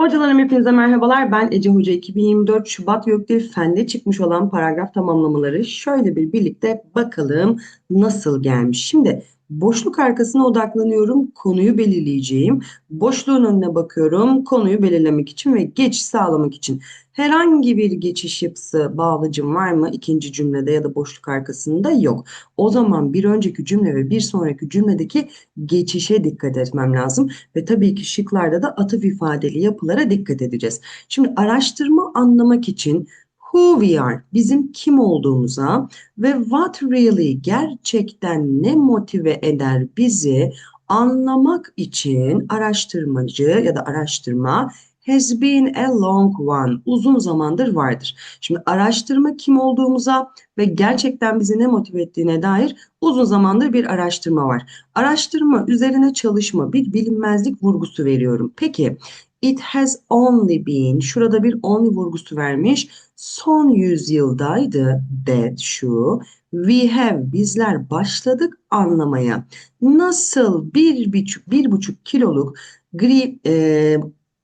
Hocalarım hepinize merhabalar. Ben Ece Hoca. 2024 Şubat YÖKDİL Fen'de çıkmış olan paragraf tamamlamaları şöyle bir birlikte bakalım nasıl gelmiş. Şimdi boşluk arkasına odaklanıyorum. Konuyu belirleyeceğim. Boşluğun önüne bakıyorum. Konuyu belirlemek için ve geçiş sağlamak için. Herhangi bir geçiş yapısı bağlacım var mı ikinci cümlede ya da boşluk arkasında yok. O zaman bir önceki cümle ve bir sonraki cümledeki geçişe dikkat etmem lazım. Ve tabii ki şıklarda da atıf ifadeli yapılara dikkat edeceğiz. Şimdi araştırma anlamak için who we are, bizim kim olduğumuza ve what really, gerçekten ne motive eder bizi anlamak için araştırmacı ya da araştırma has been a long one. Uzun zamandır vardır. Şimdi araştırma kim olduğumuza ve gerçekten bizi ne motive ettiğine dair uzun zamandır bir araştırma var. Araştırma üzerine çalışma, bir bilinmezlik vurgusu veriyorum. Peki It has only been, şurada bir only vurgusu vermiş. Son yüzyıldaydı that şu. We have, bizler başladık anlamaya. Nasıl bir buçuk, bir buçuk kiloluk gri, e,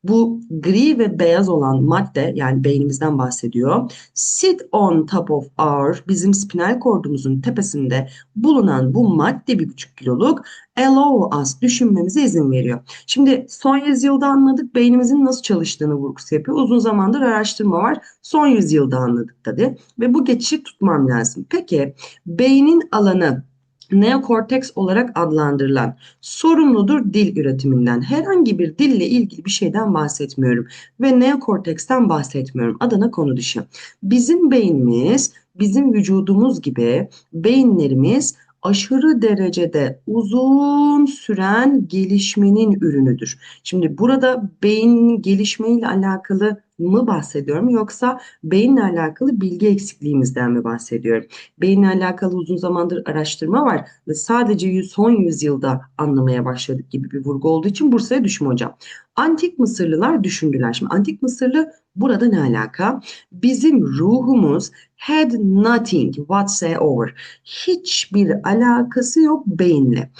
bu gri ve beyaz olan madde yani beynimizden bahsediyor. Sit on top of our bizim spinal kordumuzun tepesinde bulunan bu madde bir buçuk kiloluk allow us düşünmemize izin veriyor. Şimdi son yüzyılda anladık beynimizin nasıl çalıştığını vurgusu yapıyor. Uzun zamandır araştırma var. Son yüzyılda anladık dedi ve bu geçişi tutmam lazım. Peki beynin alanı neokorteks olarak adlandırılan sorumludur dil üretiminden. Herhangi bir dille ilgili bir şeyden bahsetmiyorum ve neokorteksten bahsetmiyorum. Adana konu dışı. Bizim beynimiz, bizim vücudumuz gibi beyinlerimiz aşırı derecede uzun süren gelişmenin ürünüdür. Şimdi burada beyin gelişmeyle alakalı mı bahsediyorum yoksa beyinle alakalı bilgi eksikliğimizden mi bahsediyorum? Beyinle alakalı uzun zamandır araştırma var ve sadece son yüzyılda anlamaya başladık gibi bir vurgu olduğu için Bursa'ya düşme hocam. Antik Mısırlılar düşündüler. Şimdi Antik Mısırlı burada ne alaka? Bizim ruhumuz had nothing whatsoever. Hiçbir alakası yok beyinle.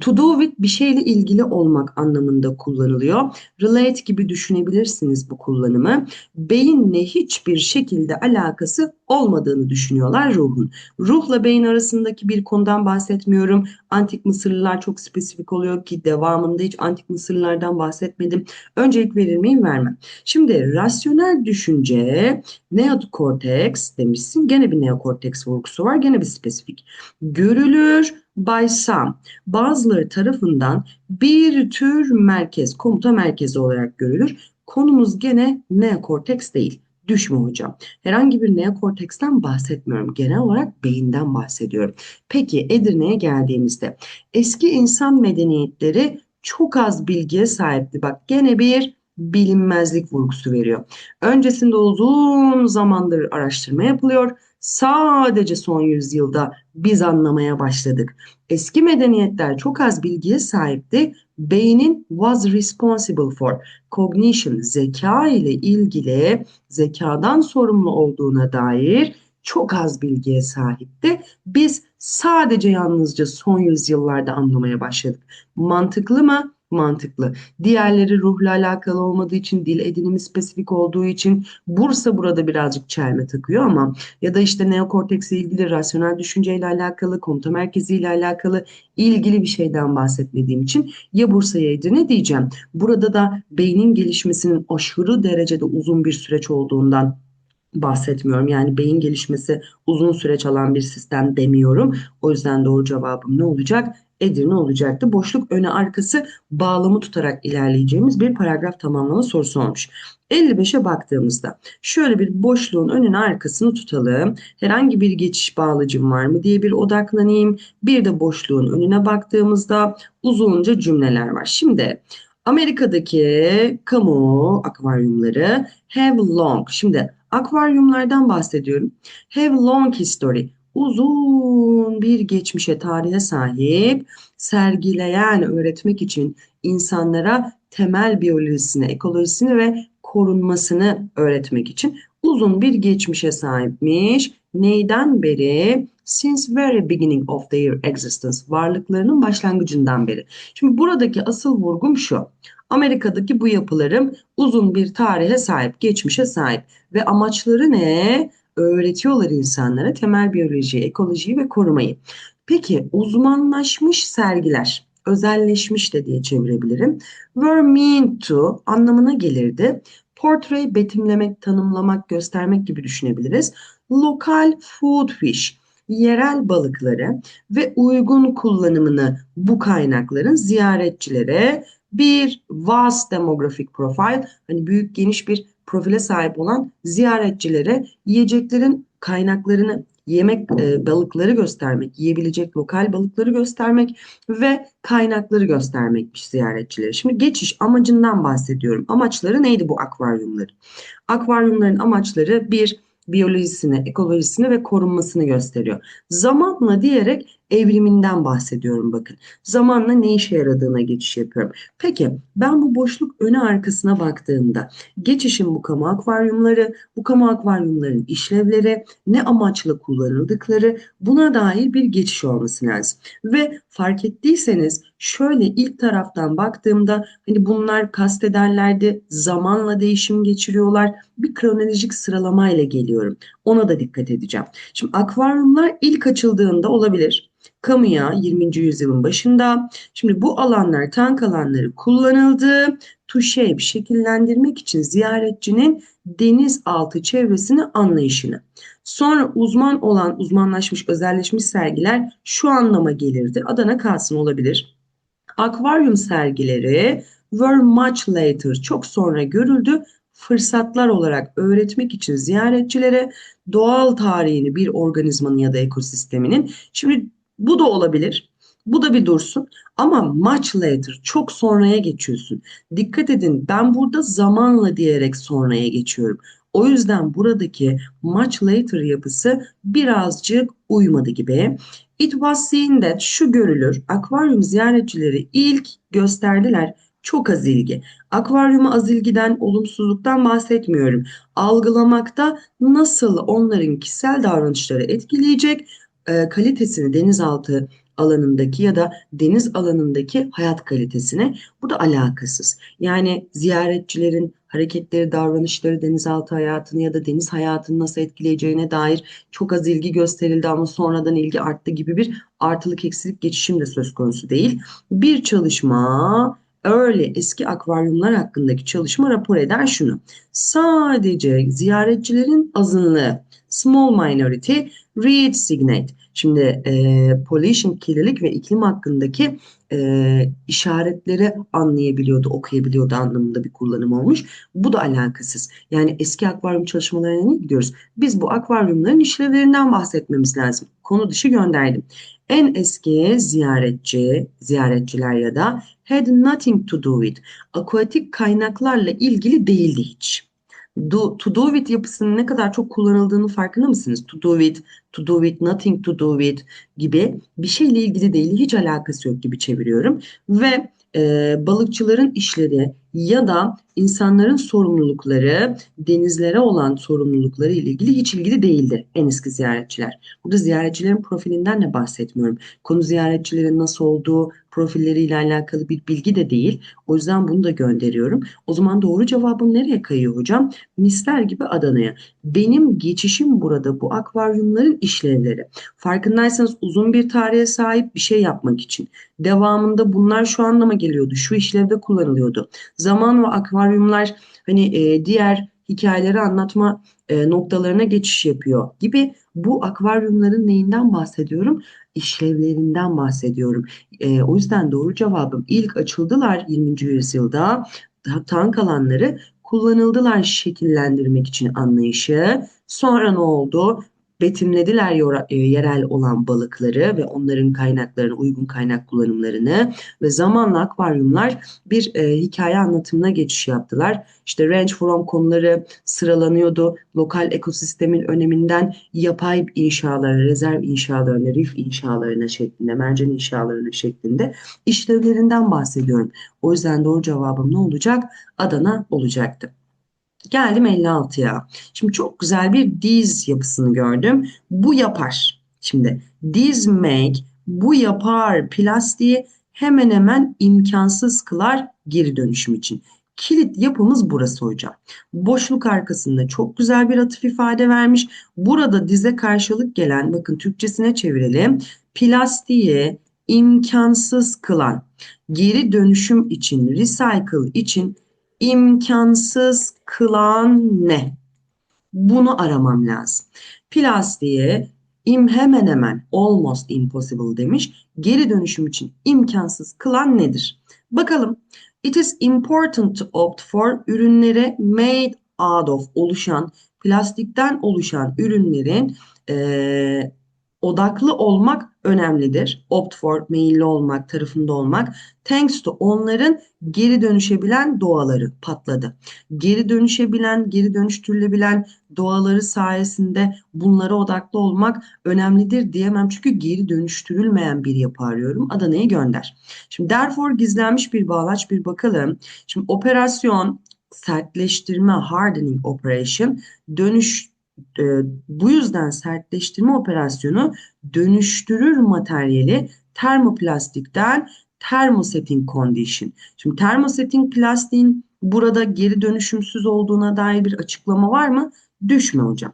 To do with bir şeyle ilgili olmak anlamında kullanılıyor. Relate gibi düşünebilirsiniz bu kullanımı. Beyinle hiçbir şekilde alakası olmadığını düşünüyorlar ruhun. Ruhla beyin arasındaki bir konudan bahsetmiyorum. Antik Mısırlılar çok spesifik oluyor ki devamında hiç antik Mısırlılardan bahsetmedim. Öncelik verir miyim vermem. Şimdi rasyonel düşünce neokorteks demişsin. Gene bir neokorteks vurgusu var. Gene bir spesifik. Görülür by some bazıları tarafından bir tür merkez, komuta merkezi olarak görülür. Konumuz gene neokorteks değil. Düşme hocam. Herhangi bir neokorteksten bahsetmiyorum. Genel olarak beyinden bahsediyorum. Peki Edirne'ye geldiğimizde eski insan medeniyetleri çok az bilgiye sahipti. Bak gene bir bilinmezlik vurgusu veriyor. Öncesinde uzun zamandır araştırma yapılıyor. Sadece son yüzyılda biz anlamaya başladık. Eski medeniyetler çok az bilgiye sahipti. Beynin was responsible for cognition, zeka ile ilgili zekadan sorumlu olduğuna dair çok az bilgiye sahipti. Biz sadece yalnızca son yüzyıllarda anlamaya başladık. Mantıklı mı? Mantıklı. Diğerleri ruhla alakalı olmadığı için, dil edinimi spesifik olduğu için Bursa burada birazcık çelme takıyor ama ya da işte neokorteksle ilgili rasyonel düşünceyle alakalı, komuta merkeziyle alakalı ilgili bir şeyden bahsetmediğim için ya Bursa ya Edirne diyeceğim. Burada da beynin gelişmesinin aşırı derecede uzun bir süreç olduğundan bahsetmiyorum. Yani beyin gelişmesi uzun süreç alan bir sistem demiyorum. O yüzden doğru cevabım ne olacak? Edirne olacaktı. Boşluk öne arkası bağlamı tutarak ilerleyeceğimiz bir paragraf tamamlama sorusu olmuş. 55'e baktığımızda şöyle bir boşluğun önüne arkasını tutalım. Herhangi bir geçiş bağlacım var mı diye bir odaklanayım. Bir de boşluğun önüne baktığımızda uzunca cümleler var. Şimdi Amerika'daki kamu akvaryumları have long. Şimdi akvaryumlardan bahsediyorum. Have long history uzun bir geçmişe, tarihe sahip, sergileyen, öğretmek için insanlara temel biyolojisini, ekolojisini ve korunmasını öğretmek için uzun bir geçmişe sahipmiş. Neyden beri? Since very beginning of their existence. Varlıklarının başlangıcından beri. Şimdi buradaki asıl vurgum şu. Amerika'daki bu yapılarım uzun bir tarihe sahip, geçmişe sahip ve amaçları ne? Öğretiyorlar insanlara temel biyolojiyi, ekolojiyi ve korumayı. Peki uzmanlaşmış sergiler, özelleşmiş de diye çevirebilirim. Were meant to anlamına gelirdi. Portray betimlemek, tanımlamak, göstermek gibi düşünebiliriz. Lokal food fish yerel balıkları ve uygun kullanımını bu kaynakların ziyaretçilere bir vast demographic profile hani büyük geniş bir profile sahip olan ziyaretçilere yiyeceklerin kaynaklarını yemek e, balıkları göstermek, yiyebilecek lokal balıkları göstermek ve kaynakları göstermekmiş ziyaretçilere. Şimdi geçiş amacından bahsediyorum. Amaçları neydi bu akvaryumların? Akvaryumların amaçları bir biyolojisini, ekolojisini ve korunmasını gösteriyor. Zamanla diyerek evriminden bahsediyorum bakın. Zamanla ne işe yaradığına geçiş yapıyorum. Peki ben bu boşluk öne arkasına baktığımda geçişin bu kamu akvaryumları, bu kamu akvaryumların işlevleri, ne amaçla kullanıldıkları buna dair bir geçiş olması lazım. Ve fark ettiyseniz şöyle ilk taraftan baktığımda hani bunlar kastederlerdi, zamanla değişim geçiriyorlar. Bir kronolojik sıralamayla geliyorum. Ona da dikkat edeceğim. Şimdi akvaryumlar ilk açıldığında olabilir kamuya 20. yüzyılın başında. Şimdi bu alanlar tank alanları kullanıldı. Shape şekillendirmek için ziyaretçinin denizaltı çevresini anlayışını. Sonra uzman olan uzmanlaşmış özelleşmiş sergiler şu anlama gelirdi. Adana kalsın olabilir. Akvaryum sergileri were much later çok sonra görüldü fırsatlar olarak öğretmek için ziyaretçilere doğal tarihini bir organizmanın ya da ekosisteminin şimdi bu da olabilir. Bu da bir dursun. Ama much later çok sonraya geçiyorsun. Dikkat edin ben burada zamanla diyerek sonraya geçiyorum. O yüzden buradaki much later yapısı birazcık uymadı gibi. It was seen that şu görülür. Akvaryum ziyaretçileri ilk gösterdiler çok az ilgi. Akvaryuma az ilgiden, olumsuzluktan bahsetmiyorum. Algılamakta nasıl onların kişisel davranışları etkileyecek, e, kalitesini denizaltı alanındaki ya da deniz alanındaki hayat kalitesine bu da alakasız. Yani ziyaretçilerin hareketleri, davranışları denizaltı hayatını ya da deniz hayatını nasıl etkileyeceğine dair çok az ilgi gösterildi ama sonradan ilgi arttı gibi bir artılık eksilik geçişim de söz konusu değil. Bir çalışma öyle eski akvaryumlar hakkındaki çalışma rapor eder şunu. Sadece ziyaretçilerin azınlığı small minority read signate. Şimdi e, pollution, kirlilik ve iklim hakkındaki e, işaretleri anlayabiliyordu, okuyabiliyordu anlamında bir kullanım olmuş. Bu da alakasız. Yani eski akvaryum çalışmalarına ne gidiyoruz? Biz bu akvaryumların işlevlerinden bahsetmemiz lazım. Konu dışı gönderdim. En eski ziyaretçi, ziyaretçiler ya da had nothing to do with. Akuatik kaynaklarla ilgili değildi hiç do, to do with yapısının ne kadar çok kullanıldığını farkında mısınız? To do with, to do with, nothing to do with gibi bir şeyle ilgili değil, hiç alakası yok gibi çeviriyorum. Ve e, balıkçıların işleri ya da insanların sorumlulukları, denizlere olan sorumlulukları ile ilgili hiç ilgili değildi en eski ziyaretçiler. Burada ziyaretçilerin profilinden de bahsetmiyorum. Konu ziyaretçilerin nasıl olduğu, profilleriyle alakalı bir bilgi de değil. O yüzden bunu da gönderiyorum. O zaman doğru cevabım nereye kayıyor hocam? Misler gibi Adana'ya. Benim geçişim burada bu akvaryumların işlevleri. Farkındaysanız uzun bir tarihe sahip bir şey yapmak için. Devamında bunlar şu anlama geliyordu. Şu işlevde kullanılıyordu. Zaman ve akvaryumlar hani e, diğer hikayeleri anlatma e, noktalarına geçiş yapıyor gibi bu akvaryumların neyinden bahsediyorum? İşlevlerinden bahsediyorum. E, o yüzden doğru cevabım ilk açıldılar 20. yüzyılda tank alanları kullanıldılar şekillendirmek için anlayışı. Sonra ne oldu? Betimlediler e, yerel olan balıkları ve onların kaynaklarını, uygun kaynak kullanımlarını ve zamanla akvaryumlar bir e, hikaye anlatımına geçiş yaptılar. İşte range from konuları sıralanıyordu. Lokal ekosistemin öneminden yapay inşalara, rezerv inşalarına, rif inşalarına şeklinde, mercan inşalarına şeklinde işlevlerinden bahsediyorum. O yüzden doğru cevabım ne olacak? Adana olacaktı. Geldim 56'ya. Şimdi çok güzel bir diz yapısını gördüm. Bu yapar. Şimdi this make bu yapar plastiği hemen hemen imkansız kılar geri dönüşüm için. Kilit yapımız burası hocam. Boşluk arkasında çok güzel bir atıf ifade vermiş. Burada dize karşılık gelen bakın Türkçesine çevirelim. Plastiği imkansız kılan geri dönüşüm için recycle için imkansız kılan ne? Bunu aramam lazım. Plastiğe im hemen hemen almost impossible demiş. Geri dönüşüm için imkansız kılan nedir? Bakalım. It is important to opt for ürünlere made out of oluşan, plastikten oluşan ürünlerin e, odaklı olmak önemlidir. Opt for, meyilli olmak, tarafında olmak. Thanks to onların geri dönüşebilen doğaları patladı. Geri dönüşebilen, geri dönüştürülebilen doğaları sayesinde bunlara odaklı olmak önemlidir diyemem. Çünkü geri dönüştürülmeyen bir yapı arıyorum. Adana'yı gönder. Şimdi therefore gizlenmiş bir bağlaç bir bakalım. Şimdi operasyon sertleştirme hardening operation dönüş e, bu yüzden sertleştirme operasyonu dönüştürür materyali termoplastikten thermosetting condition. Şimdi thermosetting plastiğin burada geri dönüşümsüz olduğuna dair bir açıklama var mı? Düşme hocam.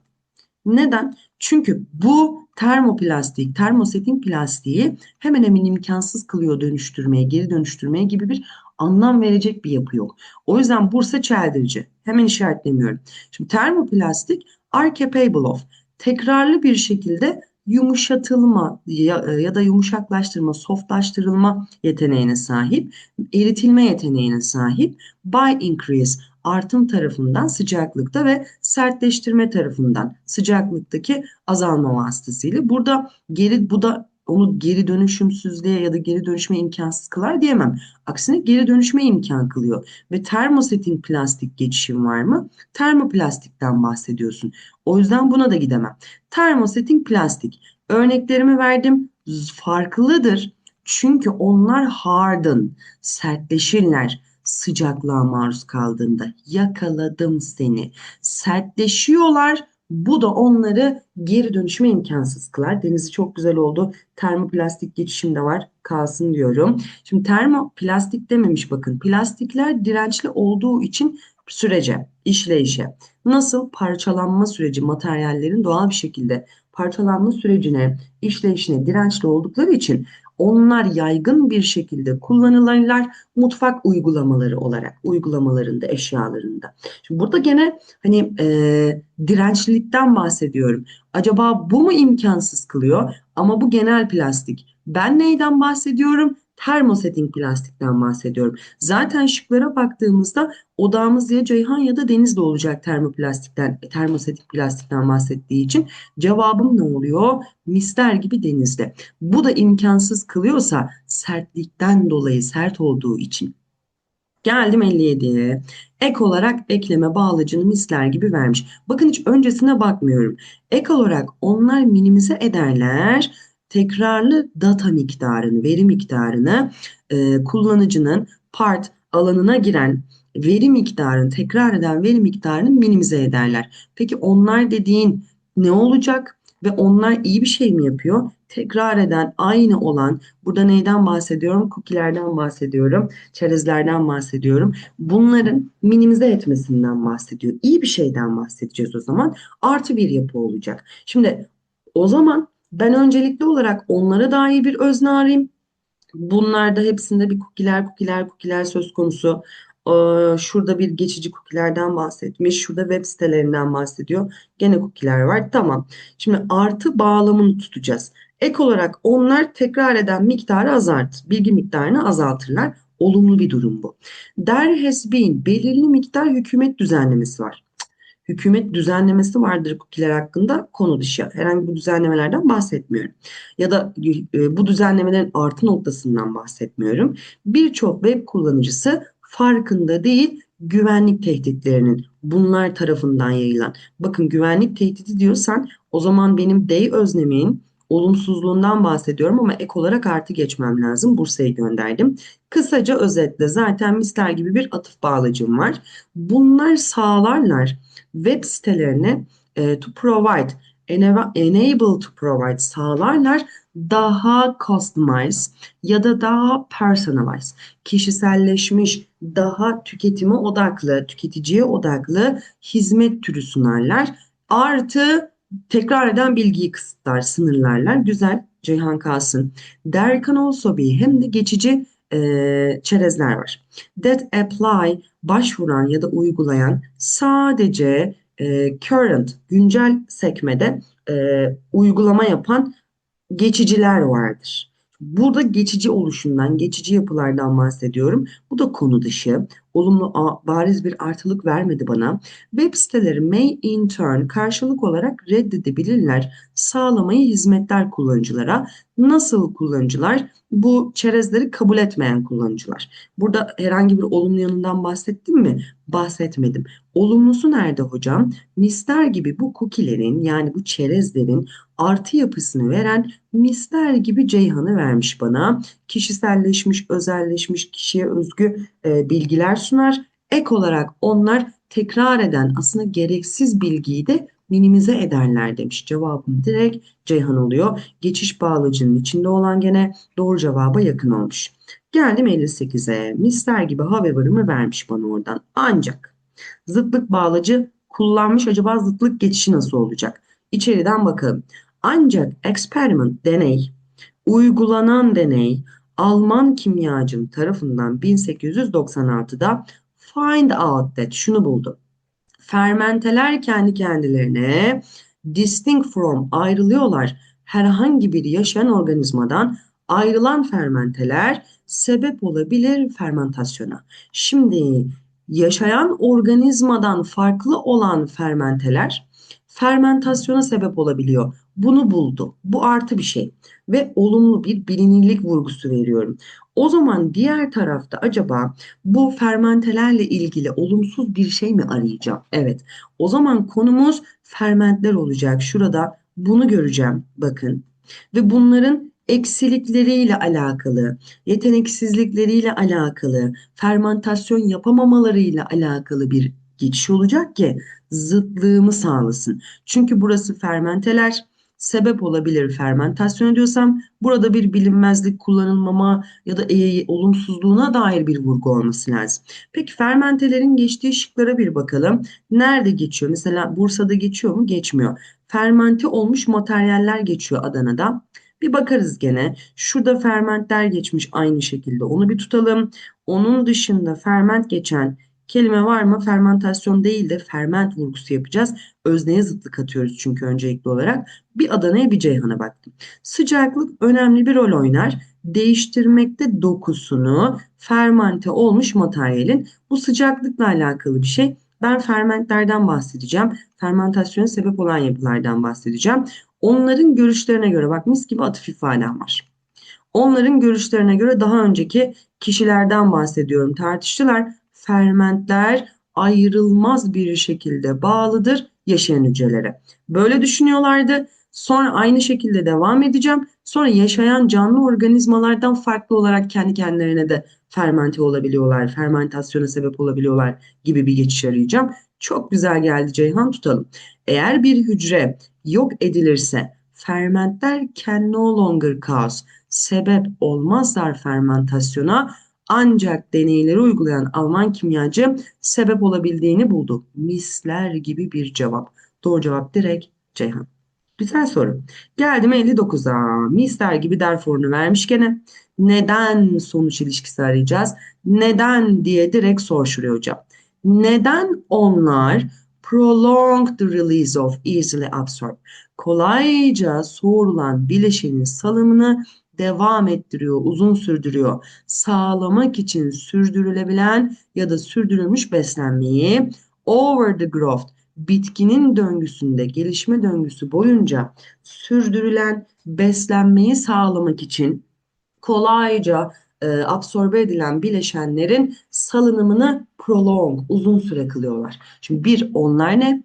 Neden? Çünkü bu termoplastik, termosetting plastiği hemen hemen imkansız kılıyor dönüştürmeye, geri dönüştürmeye gibi bir anlam verecek bir yapı yok. O yüzden Bursa çeldirici. Hemen işaretlemiyorum. Şimdi termoplastik are capable of tekrarlı bir şekilde yumuşatılma ya, e, ya da yumuşaklaştırma, softlaştırılma yeteneğine sahip, eritilme yeteneğine sahip by increase artım tarafından sıcaklıkta ve sertleştirme tarafından sıcaklıktaki azalma vasıtasıyla. Burada geri bu da onu geri dönüşümsüzlüğe ya da geri dönüşme imkansız kılar diyemem. Aksine geri dönüşme imkan kılıyor. Ve termosetting plastik geçişim var mı? Termoplastikten bahsediyorsun. O yüzden buna da gidemem. Termosetting plastik. Örneklerimi verdim. Farklıdır. Çünkü onlar harden, sertleşirler sıcaklığa maruz kaldığında. Yakaladım seni. Sertleşiyorlar bu da onları geri dönüşüme imkansız kılar. Denizi çok güzel oldu. Termoplastik geçişim de var. Kalsın diyorum. Şimdi termoplastik dememiş bakın. Plastikler dirençli olduğu için sürece, işleyişe. Nasıl parçalanma süreci materyallerin doğal bir şekilde parçalanma sürecine, işleyişine dirençli oldukları için onlar yaygın bir şekilde kullanılırlar mutfak uygulamaları olarak uygulamalarında eşyalarında. Şimdi burada gene hani e, dirençlilikten bahsediyorum. Acaba bu mu imkansız kılıyor? Ama bu genel plastik. Ben neyden bahsediyorum? Termosetting plastikten bahsediyorum. Zaten şıklara baktığımızda odağımız ya Ceyhan ya da Denizli olacak termoplastikten, termosetting plastikten bahsettiği için cevabım ne oluyor? Mister gibi denizde. Bu da imkansız kılıyorsa sertlikten dolayı sert olduğu için. Geldim 57'ye. Ek olarak ekleme bağlacını misler gibi vermiş. Bakın hiç öncesine bakmıyorum. Ek olarak onlar minimize ederler tekrarlı data miktarını, veri miktarını e, kullanıcının part alanına giren veri miktarını, tekrar eden veri miktarını minimize ederler. Peki onlar dediğin ne olacak? Ve onlar iyi bir şey mi yapıyor? Tekrar eden, aynı olan, burada neyden bahsediyorum? Cookie'lerden bahsediyorum, çerezlerden bahsediyorum. Bunların minimize etmesinden bahsediyor. İyi bir şeyden bahsedeceğiz o zaman. Artı bir yapı olacak. Şimdi o zaman ben öncelikli olarak onlara dair bir özne arayayım. Bunlarda hepsinde bir kukiler, kukiler, kukiler söz konusu. Ee, şurada bir geçici kukilerden bahsetmiş. Şurada web sitelerinden bahsediyor. Gene kukiler var. Tamam. Şimdi artı bağlamını tutacağız. Ek olarak onlar tekrar eden miktarı azaltır. Bilgi miktarını azaltırlar. Olumlu bir durum bu. There has been belirli miktar hükümet düzenlemesi var hükümet düzenlemesi vardır cookie'ler hakkında konu dışı. Herhangi bir düzenlemelerden bahsetmiyorum. Ya da e, bu düzenlemelerin artı noktasından bahsetmiyorum. Birçok web kullanıcısı farkında değil güvenlik tehditlerinin bunlar tarafından yayılan. Bakın güvenlik tehdidi diyorsan o zaman benim day öznemin olumsuzluğundan bahsediyorum ama ek olarak artı geçmem lazım. Bursa'yı gönderdim. Kısaca özetle zaten misler gibi bir atıf bağlacım var. Bunlar sağlarlar web sitelerine e, to provide enable to provide sağlarlar daha customize ya da daha personalize, kişiselleşmiş, daha tüketime odaklı, tüketiciye odaklı hizmet türü sunarlar. Artı tekrar eden bilgiyi kısıtlar, sınırlarlar. Güzel, Ceyhan kalsın. There can also be hem de geçici e, çerezler var. That apply başvuran ya da uygulayan sadece e, current güncel sekmede e, uygulama yapan geçiciler vardır. Burada geçici oluşundan, geçici yapılardan bahsediyorum. Bu da konu dışı. Olumlu bariz bir artılık vermedi bana. Web siteleri may in turn karşılık olarak reddedebilirler sağlamayı hizmetler kullanıcılara. Nasıl kullanıcılar? Bu çerezleri kabul etmeyen kullanıcılar. Burada herhangi bir olumlu yanından bahsettim mi? Bahsetmedim. Olumlusu nerede hocam? Mister gibi bu cookie'lerin yani bu çerezlerin artı yapısını veren mister gibi Ceyhan'ı vermiş bana. Kişiselleşmiş, özelleşmiş, kişiye özgü e, bilgiler sunar. Ek olarak onlar tekrar eden aslında gereksiz bilgiyi de minimize ederler demiş. Cevabım direkt Ceyhan oluyor. Geçiş bağlacının içinde olan gene doğru cevaba yakın olmuş. Geldim 58'e. Mister gibi however'ımı vermiş bana oradan. Ancak zıtlık bağlacı kullanmış. Acaba zıtlık geçişi nasıl olacak? İçeriden bakalım. Ancak experiment, deney, uygulanan deney Alman kimyacım tarafından 1896'da find out that şunu buldu. Fermenteler kendi kendilerine distinct from ayrılıyorlar. Herhangi bir yaşayan organizmadan ayrılan fermenteler sebep olabilir fermentasyona. Şimdi yaşayan organizmadan farklı olan fermenteler fermentasyona sebep olabiliyor. Bunu buldu. Bu artı bir şey ve olumlu bir bilinirlik vurgusu veriyorum. O zaman diğer tarafta acaba bu fermentelerle ilgili olumsuz bir şey mi arayacağım? Evet. O zaman konumuz fermentler olacak. Şurada bunu göreceğim. Bakın. Ve bunların eksilikleriyle alakalı, yeteneksizlikleriyle alakalı, fermentasyon yapamamalarıyla alakalı bir geçiş olacak ki zıtlığımı sağlasın. Çünkü burası fermenteler, sebep olabilir fermentasyon diyorsam burada bir bilinmezlik kullanılmama ya da olumsuzluğuna dair bir vurgu olması lazım. Peki fermentelerin geçtiği şıklara bir bakalım. Nerede geçiyor? Mesela Bursa'da geçiyor mu? Geçmiyor. Fermente olmuş materyaller geçiyor Adana'da. Bir bakarız gene. Şurada fermentler geçmiş aynı şekilde. Onu bir tutalım. Onun dışında ferment geçen kelime var mı? Fermentasyon değil de ferment vurgusu yapacağız. Özneye zıtlık atıyoruz çünkü öncelikli olarak. Bir Adana'ya bir Ceyhan'a baktım. Sıcaklık önemli bir rol oynar. Değiştirmekte dokusunu fermente olmuş materyalin. Bu sıcaklıkla alakalı bir şey. Ben fermentlerden bahsedeceğim. Fermentasyona sebep olan yapılardan bahsedeceğim. Onların görüşlerine göre bak mis gibi atıf ifadem var. Onların görüşlerine göre daha önceki kişilerden bahsediyorum. Tartıştılar fermentler ayrılmaz bir şekilde bağlıdır yaşayan hücrelere. Böyle düşünüyorlardı. Sonra aynı şekilde devam edeceğim. Sonra yaşayan canlı organizmalardan farklı olarak kendi kendilerine de fermente olabiliyorlar, fermentasyona sebep olabiliyorlar gibi bir geçiş arayacağım. Çok güzel geldi Ceyhan tutalım. Eğer bir hücre yok edilirse fermentler can no longer cause sebep olmazlar fermentasyona ancak deneyleri uygulayan Alman kimyacı sebep olabildiğini buldu. Misler gibi bir cevap. Doğru cevap direkt Ceyhan. Güzel soru. Geldim 59'a. Misler gibi derforunu vermiş gene. Neden sonuç ilişkisi arayacağız? Neden diye direkt soruşturuyor hocam. Neden onlar prolong the release of easily absorbed kolayca soğurulan bileşenin salımını devam ettiriyor, uzun sürdürüyor. Sağlamak için sürdürülebilen ya da sürdürülmüş beslenmeyi over the growth bitkinin döngüsünde gelişme döngüsü boyunca sürdürülen beslenmeyi sağlamak için kolayca e, absorbe edilen bileşenlerin salınımını prolong uzun süre kılıyorlar. Şimdi bir onlar ne?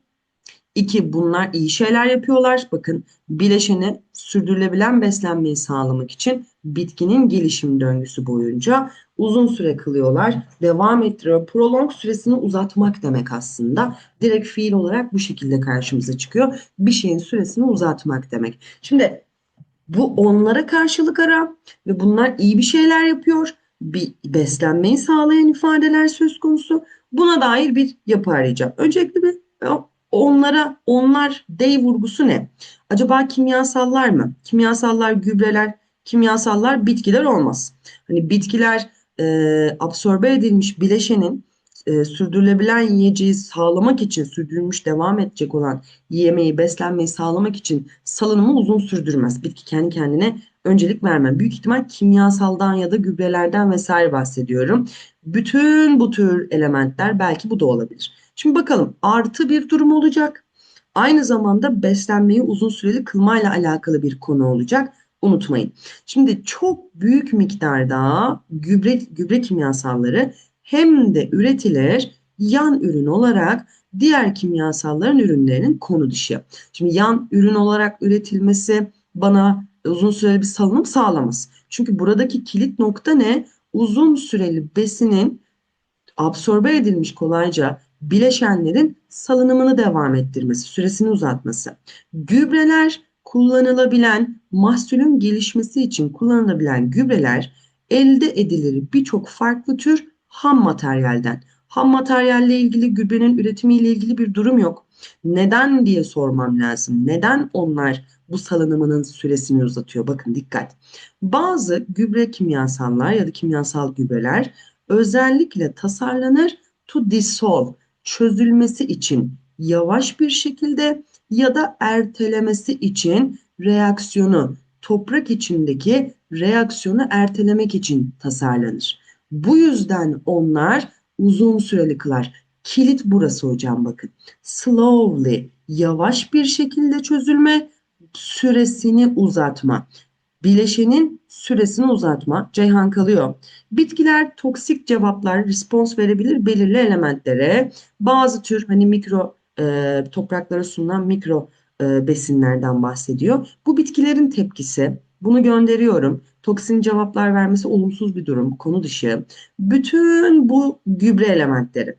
İki, bunlar iyi şeyler yapıyorlar. Bakın bileşeni sürdürülebilen beslenmeyi sağlamak için bitkinin gelişim döngüsü boyunca uzun süre kılıyorlar. Devam ettiriyor. Prolong süresini uzatmak demek aslında. Direkt fiil olarak bu şekilde karşımıza çıkıyor. Bir şeyin süresini uzatmak demek. Şimdi bu onlara karşılık ara ve bunlar iyi bir şeyler yapıyor. Bir beslenmeyi sağlayan ifadeler söz konusu. Buna dair bir yapı arayacağım. Öncelikle bir onlara, onlar, they vurgusu ne? Acaba kimyasallar mı? Kimyasallar, gübreler, kimyasallar, bitkiler olmaz. Hani bitkiler e, absorbe edilmiş bileşenin e, sürdürülebilen yiyeceği sağlamak için sürdürülmüş devam edecek olan yemeği, beslenmeyi sağlamak için salınımı uzun sürdürmez. Bitki kendi kendine öncelik vermez. Büyük ihtimal kimyasaldan ya da gübrelerden vesaire bahsediyorum. Bütün bu tür elementler belki bu da olabilir. Şimdi bakalım artı bir durum olacak. Aynı zamanda beslenmeyi uzun süreli kılmayla alakalı bir konu olacak. Unutmayın. Şimdi çok büyük miktarda gübre, gübre kimyasalları hem de üretilir yan ürün olarak diğer kimyasalların ürünlerinin konu dışı. Şimdi yan ürün olarak üretilmesi bana uzun süreli bir salınım sağlamaz. Çünkü buradaki kilit nokta ne? Uzun süreli besinin absorbe edilmiş kolayca bileşenlerin salınımını devam ettirmesi, süresini uzatması. Gübreler kullanılabilen, mahsulün gelişmesi için kullanılabilen gübreler elde edilir birçok farklı tür ham materyalden. Ham materyalle ilgili gübrenin üretimiyle ilgili bir durum yok. Neden diye sormam lazım. Neden onlar bu salınımının süresini uzatıyor? Bakın dikkat. Bazı gübre kimyasallar ya da kimyasal gübreler özellikle tasarlanır to dissolve çözülmesi için yavaş bir şekilde ya da ertelemesi için reaksiyonu toprak içindeki reaksiyonu ertelemek için tasarlanır. Bu yüzden onlar uzun süreli kılar. Kilit burası hocam bakın. Slowly, yavaş bir şekilde çözülme, süresini uzatma. Bileşenin süresini uzatma. Ceyhan kalıyor. Bitkiler toksik cevaplar, respons verebilir belirli elementlere. Bazı tür hani mikro e, topraklara sunulan mikro e, besinlerden bahsediyor. Bu bitkilerin tepkisi. Bunu gönderiyorum. Toksin cevaplar vermesi olumsuz bir durum. Konu dışı. Bütün bu gübre elementleri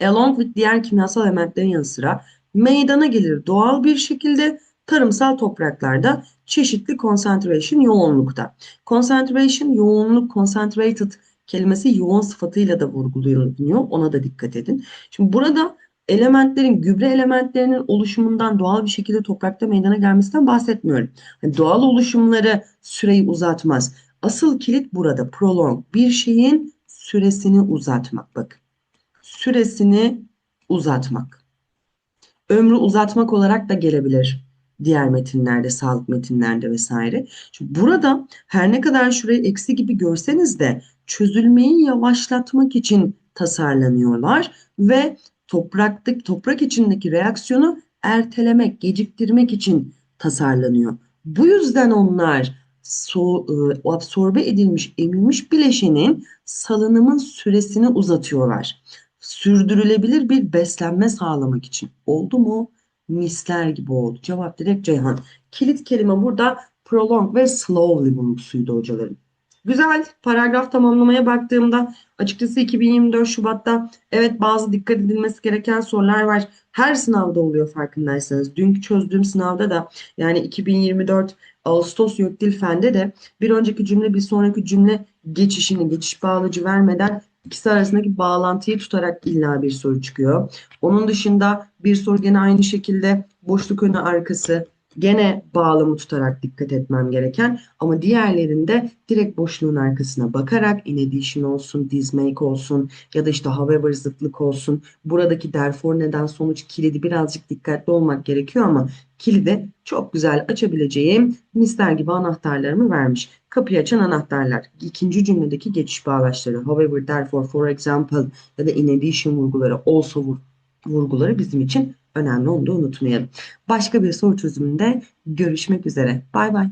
along with diğer kimyasal elementlerin yanı sıra meydana gelir doğal bir şekilde tarımsal topraklarda çeşitli concentration yoğunlukta. Concentration yoğunluk concentrated kelimesi yoğun sıfatıyla da vurguluyor. Ona da dikkat edin. Şimdi burada elementlerin, gübre elementlerinin oluşumundan doğal bir şekilde toprakta meydana gelmesinden bahsetmiyorum. Yani doğal oluşumları süreyi uzatmaz. Asıl kilit burada prolong. Bir şeyin süresini uzatmak. Bakın. Süresini uzatmak. Ömrü uzatmak olarak da gelebilir diğer metinlerde, sağlık metinlerde vesaire. Şimdi burada her ne kadar şurayı eksi gibi görseniz de çözülmeyi yavaşlatmak için tasarlanıyorlar ve topraktaki toprak içindeki reaksiyonu ertelemek, geciktirmek için tasarlanıyor. Bu yüzden onlar so, e, absorbe edilmiş, emilmiş bileşenin salınımın süresini uzatıyorlar. Sürdürülebilir bir beslenme sağlamak için. Oldu mu? Misler gibi oldu. Cevap direkt Ceyhan. Kilit kelime burada prolong ve slowly vurgusuydu hocalarım. Güzel. Paragraf tamamlamaya baktığımda açıkçası 2024 Şubat'ta evet bazı dikkat edilmesi gereken sorular var. Her sınavda oluyor farkındaysanız. Dünkü çözdüğüm sınavda da yani 2024 Ağustos Gökdil Fen'de de bir önceki cümle bir sonraki cümle geçişini, geçiş bağlacı vermeden ikisi arasındaki bağlantıyı tutarak illa bir soru çıkıyor. Onun dışında bir soru gene aynı şekilde boşluk önü arkası gene bağlamı tutarak dikkat etmem gereken ama diğerlerinde direkt boşluğun arkasına bakarak in addition olsun, this olsun ya da işte however zıtlık olsun buradaki therefore neden sonuç kilidi birazcık dikkatli olmak gerekiyor ama kilidi çok güzel açabileceğim misler gibi anahtarlarımı vermiş. Kapıyı açan anahtarlar. İkinci cümledeki geçiş bağlaçları. However, therefore, for example ya da in addition vurguları, also vurguları bizim için önemli. Da unutmayalım. Başka bir soru çözümünde görüşmek üzere. Bay bay.